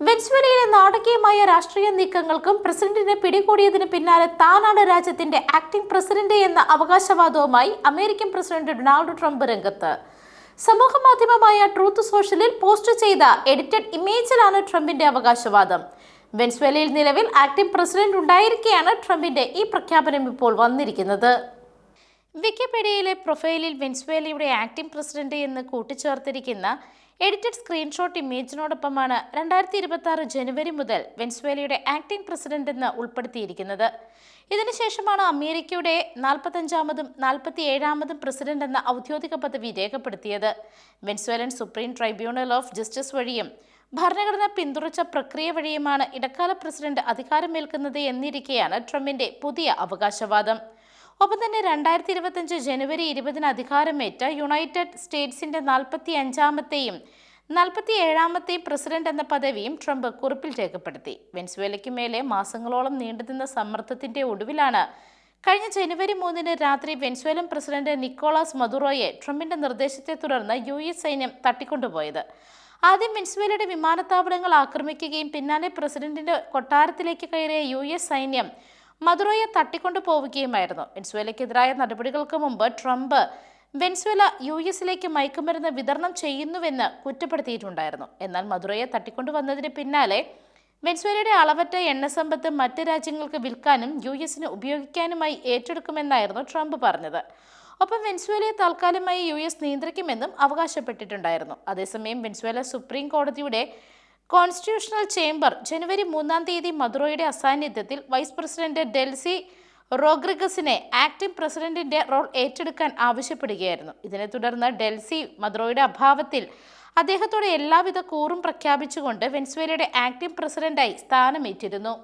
വെൻസ്വലയിലെ നാടകീയമായ രാഷ്ട്രീയ നീക്കങ്ങൾക്കും പ്രസിഡന്റിനെ പിടികൂടിയതിന് പിന്നാലെ താനാണ് രാജ്യത്തിന്റെ ആക്ടിംഗ് പ്രസിഡന്റ് എന്ന അവകാശവാദവുമായി അമേരിക്കൻ പ്രസിഡന്റ് ഡൊണാൾഡ് ട്രംപ് രംഗത്ത്. സമൂഹ മാധ്യമമായ ട്രൂത്ത് സോഷ്യലിൽ പോസ്റ്റ് ചെയ്ത എഡിറ്റഡ് ഇമേജിലാണ് ട്രംപിന്റെ അവകാശവാദം. വെൻസ്വേലയിൽ നിലവിൽ ആക്ടിംഗ് പ്രസിഡന്റ് ഉണ്ടായിരിക്കെയാണ് ട്രംപിന്റെ ഈ പ്രഖ്യാപനം ഇപ്പോൾ വന്നിരിക്കുന്നത്. വിക്കിപീഡിയയിലെ പ്രൊഫൈലിൽ വെൻസ്വേലയുടെ ആക്ടിംഗ് പ്രസിഡന്റ് എന്ന് കൂട്ടിച്ചേർത്തിരിക്കുന്ന എഡിറ്റഡ് സ്ക്രീൻഷോട്ട് ഇമേജിനോടൊപ്പമാണ് രണ്ടായിരത്തി ഇരുപത്തി ആറ് ജനുവരി മുതൽ വെൻസ്വേലയുടെ ആക്ടിംഗ് പ്രസിഡന്റ് എന്ന് ഉൾപ്പെടുത്തിയിരിക്കുന്നത്. ഇതിനുശേഷമാണ് അമേരിക്കയുടെ നാൽപ്പത്തഞ്ചാമതും നാൽപ്പത്തി ഏഴാമതും പ്രസിഡന്റ് എന്ന ഔദ്യോഗിക പദവി രേഖപ്പെടുത്തിയത്. Venezuelan supreme tribunal of justice വഴിയും ഭരണഘടന പിന്തുണച്ച പ്രക്രിയ വഴിയുമാണ് ഇടക്കാല പ്രസിഡന്റ് അധികാരമേൽക്കുന്നത് എന്നിരിക്കെയാണ് ട്രംപിന്റെ പുതിയ അവകാശവാദം. ഒപ്പം തന്നെ രണ്ടായിരത്തി ഇരുപത്തഞ്ച് ജനുവരി ഇരുപതിന് അധികാരമേറ്റ യുണൈറ്റഡ് സ്റ്റേറ്റ്സിന്റെ നാൽപ്പത്തി അഞ്ചാമത്തെയും നാൽപ്പത്തി ഏഴാമത്തെയും പ്രസിഡന്റ് എന്ന പദവിയും ട്രംപ് കുറിപ്പിൽ രേഖപ്പെടുത്തി. വെൻസുവേലയ്ക്ക് മേലെ മാസങ്ങളോളം നീണ്ടുനിന്ന സമ്മർദ്ദത്തിന്റെ ഒടുവിലാണ് കഴിഞ്ഞ ജനുവരി മൂന്നിന് രാത്രി വെൻസുവേലൻ പ്രസിഡന്റ് നിക്കോളാസ് മദുറോയെ ട്രംപിന്റെ നിർദ്ദേശത്തെ തുടർന്ന് യു എസ് സൈന്യം തട്ടിക്കൊണ്ടുപോയത്. ആദ്യം വെൻസുവേലയുടെ വിമാനത്താവളങ്ങൾ ആക്രമിക്കുകയും പിന്നാലെ പ്രസിഡന്റിന്റെ കൊട്ടാരത്തിലേക്ക് കയറിയ യു എസ് സൈന്യം മദുറോയെ തട്ടിക്കൊണ്ടു പോവുകയുമായിരുന്നു. വെൻസുവേലയ്ക്കെതിരായ നടപടികൾക്ക് മുമ്പ് ട്രംപ് വെൻസുവേല യു എസിലേക്ക് മയക്കുമരുന്ന് വിതരണം ചെയ്യുന്നുവെന്ന് കുറ്റപ്പെടുത്തിയിട്ടുണ്ടായിരുന്നു. എന്നാൽ മദുറോയെ തട്ടിക്കൊണ്ടുവന്നതിന് പിന്നാലെ വെൻസുവേലയുടെ അളവറ്റ എണ്ണസമ്പത്ത് മറ്റ് രാജ്യങ്ങൾക്ക് വിൽക്കാനും യു എസിന് ഉപയോഗിക്കാനുമായി ഏറ്റെടുക്കുമെന്നായിരുന്നു ട്രംപ് പറഞ്ഞത്. ഒപ്പം വെൻസുവേലയെ താൽക്കാലികമായി യു എസ് നിയന്ത്രിക്കുമെന്നും അവകാശപ്പെട്ടിട്ടുണ്ടായിരുന്നു. അതേസമയം വെൻസുവേല സുപ്രീം കോടതിയുടെ കോൺസ്റ്റിറ്റ്യൂഷണൽ ചേംബർ ജനുവരി മൂന്നാം തീയതി മദുറോയുടെ അസാന്നിധ്യത്തിൽ വൈസ് പ്രസിഡന്റ് ഡെൽസി റോഗ്രിഗസിനെ ആക്ടിംഗ് പ്രസിഡന്റിന്റെ റോൾ ഏറ്റെടുക്കാൻ ആവശ്യപ്പെടുകയായിരുന്നു. ഇതിനെ തുടർന്ന് ഡെൽസി മദുറോയുടെ അഭാവത്തിൽ അദ്ദേഹത്തോട് എല്ലാവിധ കൂറും പ്രഖ്യാപിച്ചുകൊണ്ട് വെൻസ്വേലയുടെ ആക്ടിംഗ് പ്രസിഡന്റായി സ്ഥാനമേറ്റിരുന്നു.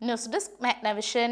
News desk Magnavision.